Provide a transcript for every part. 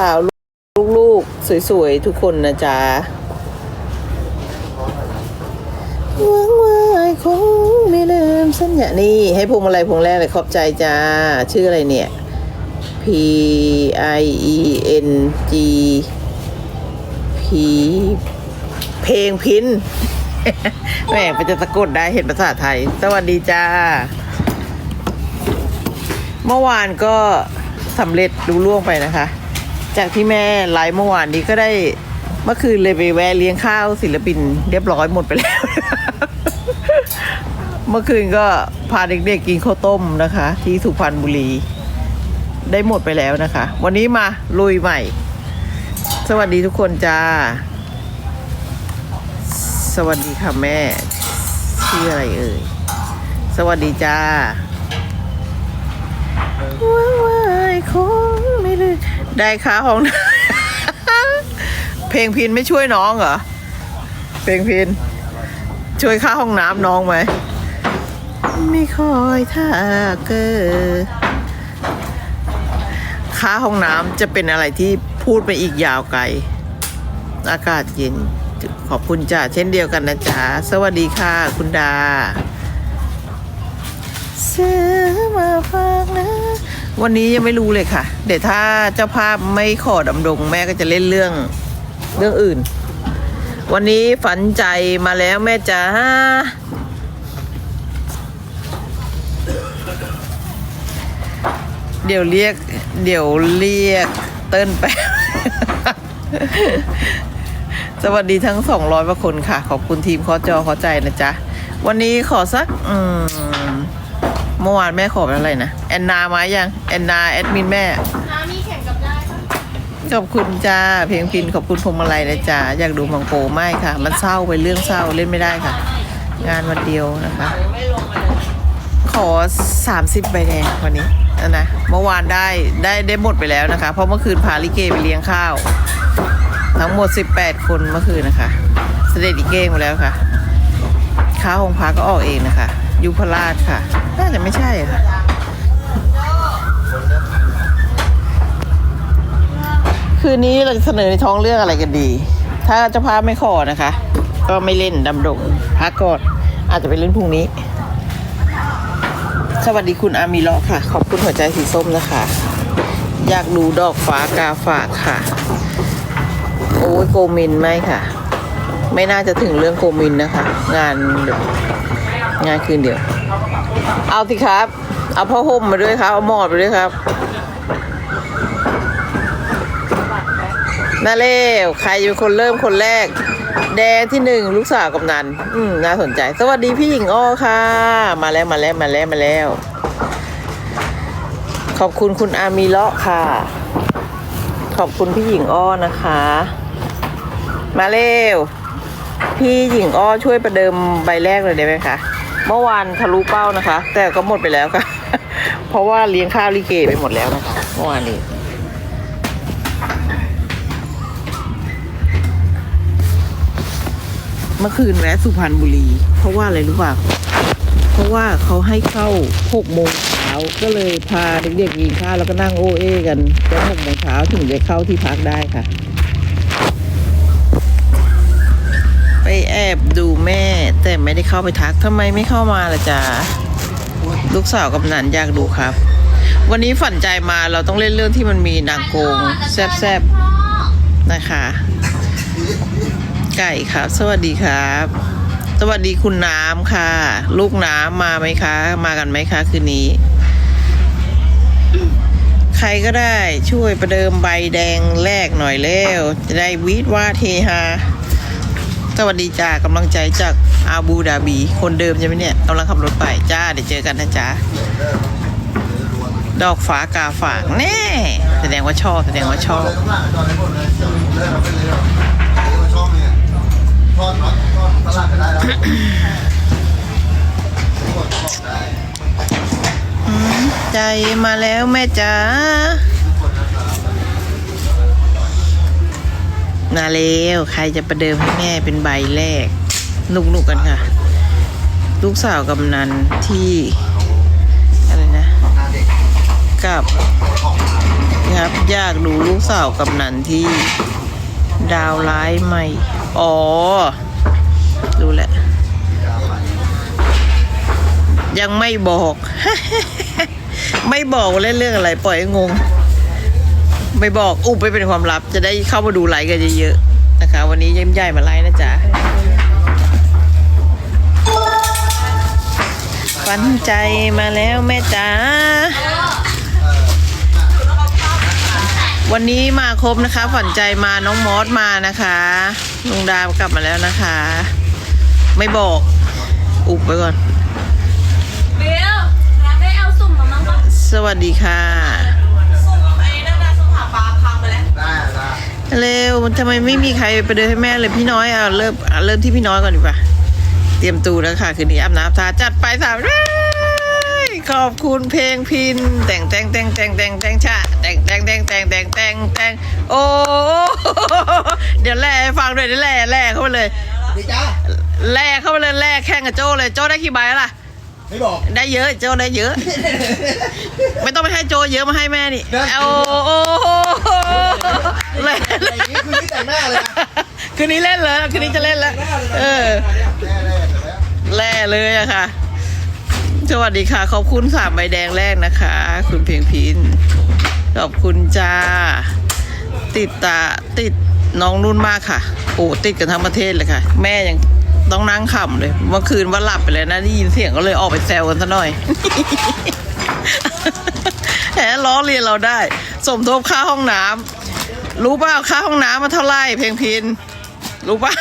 สาวลูกๆ สวยๆ ทุกคนนะจ๊ะหวังว่าคงไม่ลืมสัญญานี่ ให้พวงมาลัยพวงแรกเลยขอบใจจ้า ชื่ออะไรเนี่ย P I E N G P เพลงพินแหมมันจะสะกดได้เห็นภาษาไทย สวัสดีจ้า เมื่อวานก็สำเร็จรู้ล่วงไปนะคะ จากที่แม่ไลฟ์เมื่อวานนี้ก็ได้เมื่อคืนเลยไปแวะเลี้ยงข้าวศิลปิน เรียบร้อยหมดไปแล้ว เมื่อคืนก็พาเด็กๆกินข้าวต้มนะคะ ที่สุพรรณบุรี ได้หมดไปแล้วนะคะ วันนี้มาลุยใหม่ สวัสดีทุกคนจ้า สวัสดีค่ะแม่ชื่ออะไรเอ่ย สวัสดีจ้าว่าวคงไม่ลืม ได้ค่าห้องน้ำเพลงพินไม่ช่วยน้องเหรอ เพลงพิน ช่วยค่าห้องน้ำน้องไหม ไม่ค่อยถ้าเกิดค่าห้องน้ำจะเป็นอะไรที่พูดไปอีกยาวไกล อากาศเย็น ขอบคุณจ้าเช่นเดียวกันนะจ๊ะสวัสดีค่ะ คุณดาซื้อมาฝากนะ วันนี้ยังไม่รู้เลยค่ะ เดี๋ยวถ้าเจ้าภาพไม่ขอดำดงแม่ก็จะเล่นเรื่องเรื่องอื่น วันนี้ฝันใจมาแล้วแม่จ๋าเดี๋ยวเรียก เดี๋ยวเรียกเติ้นไปสวัสดีทั้งสองร้อยกว่าคนค่ะ ขอบคุณทีมขอจอขอใจนะจ๊ะ วันนี้ขอสัก อืม เมื่อวานแม่ขอเป็นอะไรนะแอนนามายังแอนนาแอดมินแม่น้ำนี่แข่งกับได้ปะขอบคุณจ้าเพลงพินขอบคุณพวงมาลัยนะจ้าอยากดูมังโกไม่ค่ะ มันเศร้าไปเรื่องเศร้าเล่นไม่ได้ค่ะ งานวันเดียวนะคะ ขอ 30 ใบแดงวันนี้นะนะเมื่อวานได้ได้ได้หมดไปแล้วนะคะ เพราะเมื่อคืนพาลิเกไปเลี้ยงข้าว ทั้งหมด 18 คนเมื่อคืนนะคะ เสด็จอีเก้งมาแล้วค่ะค้าหงพาก็ออกเองนะคะ ยุพราชค่ะ น่าจะไม่ใช่ค่ะคืนนี้เราจะเสนอในท้องเรื่องอะไรกันดี ถ้าเจ้าภาพไม่ขอนะคะ ก็ไม่เล่นดำดงพักก่อนอาจจะไปเล่นพรุ่งนี้ สวัสดีคุณอามีเลาะค่ะ ขอบคุณหัวใจสีส้มนะคะ อยากดูดอกฟ้ากาฝากค่ะ โอ้ยโกมินไม่ค่ะ ไม่น่าจะถึงเรื่องโกมินนะคะ งานแบบ งานคืนเดียว เอาสิครับ เอาผ้าห่มมาด้วยครับ เอาหมอดมาด้วยครับน่าเล่วใครเป็นคนเริ่มคนแรก แดงที่หนึ่งลูกสาวกำนัน อืมน่าสนใจ สวัสดีพี่หญิงอ้อค่ะ มาแล้วมาแล้วมาแล้วมาแล้ว ขอบคุณคุณอามีเลาะค่ะ ขอบคุณพี่หญิงอ้อนะคะ มาเร็ว พี่หญิงอ้อช่วยประเดิมใบแรกเลยได้ไหมคะ เมื่อวานทะลุเป้านะคะ แต่ก็หมดไปแล้วค่ะ เพราะว่าเลี้ยงข้าวลิเกไปหมดแล้วนะคะเมื่อวานนี้เมื่อคืนแวะสุพรรณบุรี เพราะว่าอะไรรู้ป่ะเพราะว่าเขาให้เข้าหกโมงเช้าก็เลยพาเด็กๆกินข้าวแล้วก็นั่งโอเอกันจนหกโมงเช้าถึงจะเข้าที่พักได้ค่ะ ไปแอบดูแม่ แต่ไม่ได้เข้าไปทักทำไมไม่เข้ามาล่ะจ๊ะลูกสาวกำนันอยากดูครับ วันนี้ฝันใจมาเราต้องเล่นเรื่องที่มันมีนางโกงแซบๆนะคะ ไก่ครับ สวัสดีครับ สวัสดีคุณน้ำค่ะ ลูกน้ำมาไหมคะ มากันไหมคะคืนนี้ ใครก็ได้ช่วยประเดิมใบแดงแรกหน่อยเร็วจะได้วีดว่าเทฮาสวัสดีจ้ากำลังใจจาก อาบูดาบี คนเดิมใช่ไหมเนี่ยกำลังขับรถไปจ้าเดี๋ยวเจอกันนะจ๊ะดอกฟ้ากาฝากแน่ แสดงว่าชอบ แสดงว่าชอบใจมาแล้วแม่จ๋านาเลวใครจะประเดิมให้แม่เป็นใบแรก นุกๆกกันค่ะ ลูกสาวกำนันที่ อะไรนะกับนะครับอยากดูลูกสาวกำนันที่ดาวร้ายใหม่ อ๋อ ดูแหละ ยังไม่บอก ไม่บอกเล่นเรื่องอะไร ปล่อยงง ไม่บอกอุบไปเป็นความลับ จะได้เข้ามาดูไลฟ์กันเยอะๆนะคะ วันนี้ยิ้มใหญ่มาไลฟ์นะจ๊ะ ฝันใจมาแล้วแม่จ๋าวันนี้มาครบนะคะฝันใจมาน้องมอสมานะคะลุงดาวกลับมาแล้วนะคะ ไม่บอก อุบไปก่อนเบลได้เอาสุ่มมามั้งปะสวัสดีค่ะสุ่มไอ้นั่นนะสุ่มหาปลาพังไปแล้วได้ได้เร็วทำไมไม่มีใครไปเดินให้แม่เลยพี่น้อยอะเริ่มอะเริ่มที่พี่น้อยก่อนดีกว่า เตรียมตูแล้วค่ะ คืนนี้อาบน้ำทาจัดไปสามขอบคุณเพลงพิน แต่งแต่งแต่งแต่งแต่งแต่งชะแต่งแต่งแต่งแต่งแต่งแต่งแต่งโอ้เดี๋ยวแล่ให้ฟังด้วยเดี๋ยวแล่แล่เข้าไปเลยแล่เข้าไปเลยแล่แข่งกับโจ้เลยโจ้ได้กี่ใบล่ะไม่บอกได้เยอะโจได้เยอะ ไม่ต้องไปให้โจเยอะมาให้แม่นี่โอ้โหแล่อะไรอย่คือนี่แต่งหน้าเลยคืนนี้เล่นเลยคืนนี้จะเล่นแล้วเออ แน่เลยอะค่ะ สวัสดีค่ะ ขอบคุณสามใบแดงแรกนะคะ คุณเพียงพินขอบคุณจ้า ติดตาติดน้องนุ่นมากค่ะ โอ้ติดกันทั้งประเทศเลยค่ะ แม่ยังต้องนั่งขำเลย เมื่อคืนว่าหลับไปแล้วนะได้ยินเสียงก็เลยออกไปแซวกันซะหน่อยแหมล้อเรียนเราได้ สมทบค่าห้องน้ำรู้เปล่าค่าห้องน้ำมันเท่าไหร่เพลงพิน รู้เปล่า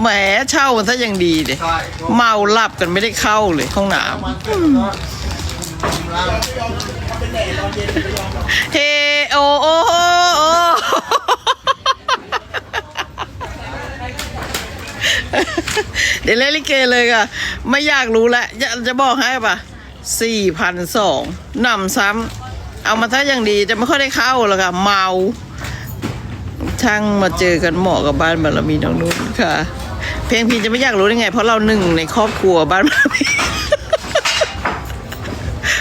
แหมเช่ามันซะอย่างดีเลยใช่เมาหลับกันไม่ได้เข้าเลยห้องน้มันเสร็จก็กินเหล้าำเฮโอโอโอโอเดี๋ยวเล่นลิเกเลยค่ะ ไม่อยากรู้แล้วจะจะบอกให้ป่ะสี่พันสองนำซ้ำเอามาถ้าอย่างดีจะไม่ค่อยได้เข้าหรอกค่ะ เมา ช่างมาเจอกันเหมาะกับบ้านบารมีน้องนุ่นค่ะ เพลงพีจะไม่อยากรู้ได้ไง เพราะเราหนึ่งในครอบครัวบ้านบารมี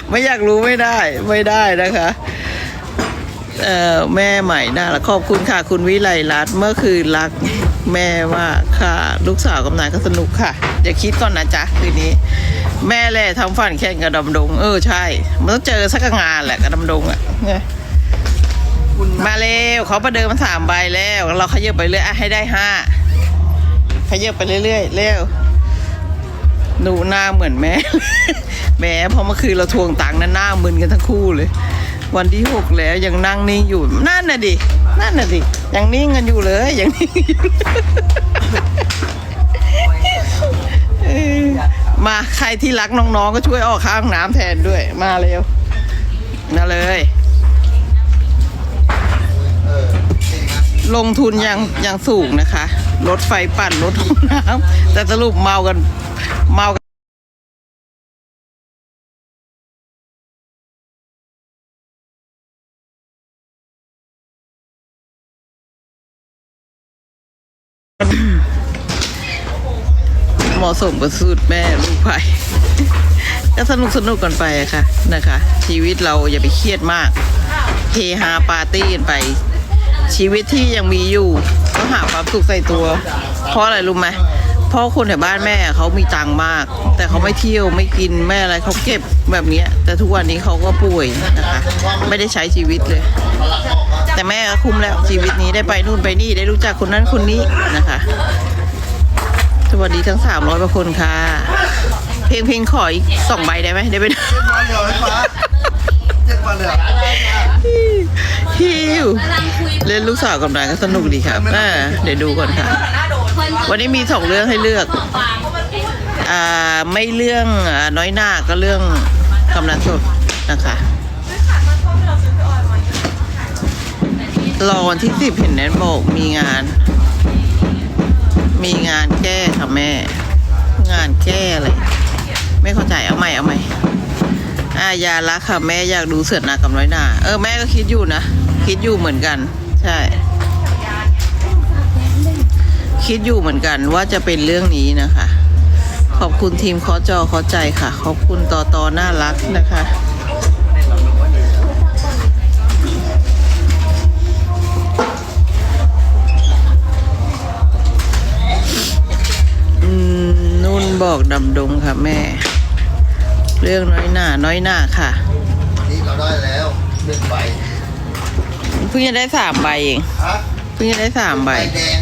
ไม่อยากรู้ไม่ได้ไม่ได้นะคะเอ่อแม่ใหม่น่ารักขอบคุณค่ะ คุณวิไลรัตน์เมื่อคืนรักแม่ว่าค่ะ ลูกสาวกำนันก็สนุกค่ะ อย่าคิดก่อนนะจ๊ะคืนนี้ แม่แหละทำฝันแข่งกับดำดง เออใช่ มันต้องเจอสักงานแหละกับดำดงอะ คุณมาเร็วเขาประเดิมมาสามใบแล้ว เราขยับไปเรื่อยอะให้ได้ห้าขยับไปเรื่อยๆเร็วหนูหน้าเหมือนแม่แหม่พอเมื่อคืนเราทวงตังค์นั้นหน้ามึนกันทั้งคู่เลย วันที่หกแล้วยังนั่งนิ่งอยู่นั่นน่ะดินั่นน่ะดิยังนิ่งกันอยู่เลยยังนิ่งอยู่มาใครที่รักน้องๆก็ช่วยออกข้างน้ำแทนด้วยมาเร็วมาเลย ลงทุนอย่างอย่างสูงนะคะรถไฟปั่นรถห้องน้ำแต่สรุปเมากันเมากันเหมาะสมกับสูตรแม่ลูกไผ่ก็สนุกสนุกกันไปอะค่ะนะคะ ชีวิตเราอย่าไปเครียดมากเฮฮาปาร์ตี้กันไป ชีวิตที่ยังมีอยู่ก็หาความสุขใส่ตัว เพราะอะไรรู้ไหมเพราะคนแถวบ้านแม่เขามีตังค์มาก แต่เขาไม่เที่ยวไม่กินไม่อะไรเขาเก็บแบบนี้แต่ทุกวันนี้เขาก็ป่วยนะคะไม่ได้ใช้ชีวิตเลย แต่แม่ก็คุ้มแล้วชีวิตนี้ได้ไปนู่นไปนี่ได้รู้จักคนนั้นคนนี้นะคะ สวัสดีทั้งสามร้อยกว่าคนค่ะ เพลงเพลงขออีกสองใบได้ไหมได้ไหม เจ็ดวันเดียวไอ้ฟ้าเจ็ดวันเดียวฮิวเล่นลูกสาวกับนายก็สนุกดีครับอ่าเดี๋ยวดูก่อนค่ะ วันนี้มีสองเรื่องให้เลือกอ่าไม่เรื่องอ่าน้อยหน้าก็เรื่องกำนันสดนะคะรอวันที่สิบเห็นแนนบอกมีงาน มีงานแก้ค่ะแม่ งานแก้อะไร ไม่เข้าใจเอาใหม่เอาใหม่ อายาละค่ะ แม่อยากดูเสือนากับน้อยนาเออแม่ก็คิดอยู่นะ คิดอยู่เหมือนกัน ใช่ คิดอยู่เหมือนกันว่าจะเป็นเรื่องนี้นะคะ ขอบคุณทีมขอจอขอใจค่ะ ขอบคุณต่อตอน่ารักนะคะนุ่นบอกดำดงค่ะแม่ เรื่องน้อยหน้าน้อยหน้าค่ะ นี่เราได้แล้วหนึ่งใบเพิ่งจะได้สามใบเองฮะเพิ่งจะได้สามใบใบแดง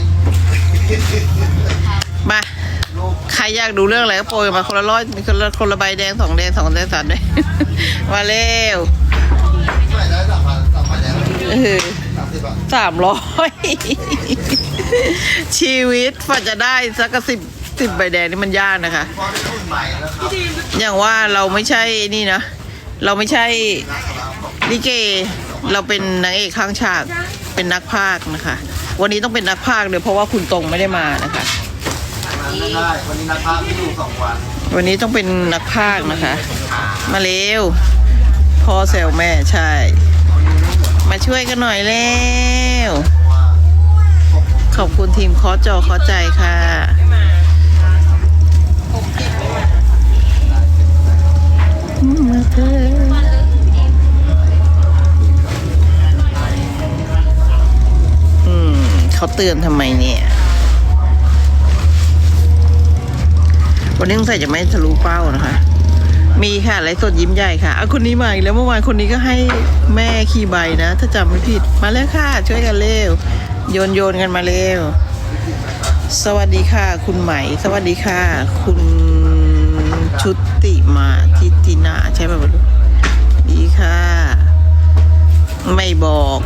มาลูกใครอยากดูเรื่องอะไรก็โปรยมาคนละร้อยมีคนละคนละใบแดงสองแดงสองแดงสามแดงมาเร็วใส่ได้สามพันสามใบแดงเออสามสิบบาทสามร้อยชีวิตฝันจะได้สักสิบ สิบใบแดงนี่มันยากนะคะพอได้รุ่นใหม่แล้วครับอย่างว่าเราไม่ใช่นี่นะ เราไม่ใช่ลิเก เราเป็นนางเอกข้างฉาก เป็นนักพากย์นะคะ วันนี้ต้องเป็นนักพากย์เลยเพราะว่าคุณตรงไม่ได้มานะคะไม่ได้วันนี้นักภาพที่อยู่สองวัน วันนี้ต้องเป็นนักพากย์นะคะ มาเร็ว พ่อแซวแม่ใช่ มาช่วยกันหน่อยเร็วว่าขอบคุณทีมคอจอคอใจค่ะ อืมเขาเตือนทำไมเนี่ย วันนี้สงสัยจะไม่ทะลุเป้านะคะ มีค่ะไลฟ์สดยิ้มใหญ่ค่ะเอาคนนี้มาอีกแล้วเมื่อวานคนนี้ก็ให้แม่ขี่ใบนะ ถ้าจำไม่ผิด มาแล้วค่ะ ช่วยกันเร็ว โยนโยนกันมาเร็ว สวัสดีค่ะ คุณไหม สวัสดีค่ะ คุณชุติมาทิตินาใช่ไหมบลูกดีค่ะ ไม่บอก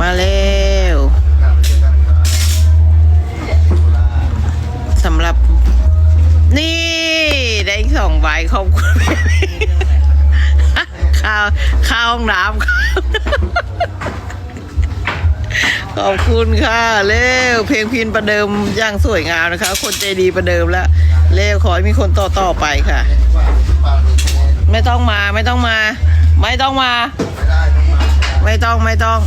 มาเร็วสำหรับ นี่ ได้อีกสองใบขอบคุณข้าวข้าวห้องน้ำ ขอบคุณค่ะเร็วเพลงพินประเดิมอย่างสวยงามนะคะ คนใจดีประเดิมแล้วเร็วขอให้มีคนต่อต่อๆไปค่ะ ไม่ต้องมาไม่ต้องมา ไม่ต้องมา ไม่ได้ต้องมาไม่ต้องไม่ต้อง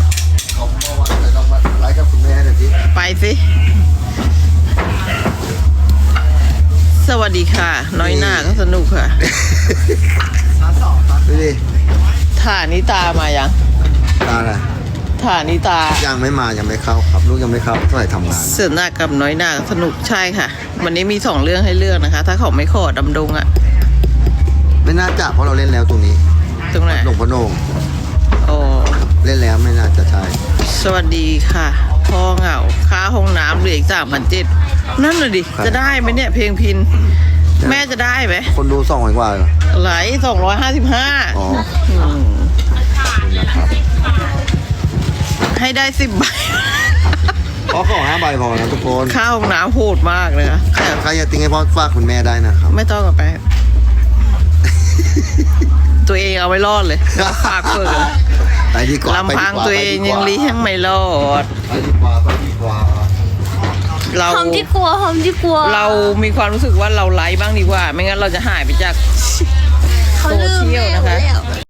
เขาบอกว่าจะต้องมาไลฟ์กับคุณแม่หน่อยสิไปสิสวัสดีค่ะ น้อยหน้าก็สนุกค่ะดูดิฐานิตามายัง ตาอะไร ฐานิตา ยังไม่มายังไม่เข้าครับ ลูกยังไม่เข้าเท่าไหร่ทำงาน เสือหน้ากับน้อยหน้าสนุกใช่ค่ะ วันนี้มีสองเรื่องให้เลือกนะคะ ถ้าเขาไม่ขอดำดงอะไม่น่าจะเพราะเราเล่นแล้วตรงนี้ตรงไหนหลวงพ่อโหนงโอ้เล่นแล้วไม่น่าจะใช่สวัสดีค่ะ พ่อเหงาค่าห้องน้ำเหลืออีกสามพันเจ็ดนั่นน่ะดิ จะได้ไหมเนี่ยเพลงพิน แม่จะได้ไหมคนดูสองร้อยกว่าเหรอไหลสองร้อยห้าสิบห้าอ๋อขอบคุณนะครับ ให้ได้สิบใบ เพราะขอห้าใบพอนะทุกคนค่าห้องน้ำโหดมากเลยนะแต่ใครจะติ้งให้พ่อฝากคุณแม่ได้นะครับ ไม่ต้องกับไปตัวเองเอาไว้รอดเลยฝากเพื่อนไปดีกว่าลำพังตัวเองยังเลี้ยงไม่รอด ไปดีกว่าไปดีกว่าเราหอมที่กลัวหอมที่กลัว เรามีความรู้สึกว่าเราไลฟ์บ้างดีกว่า ไม่งั้นเราจะหายไปจากเขาลืมโซเชียลแม่นะคะหมดแล้ว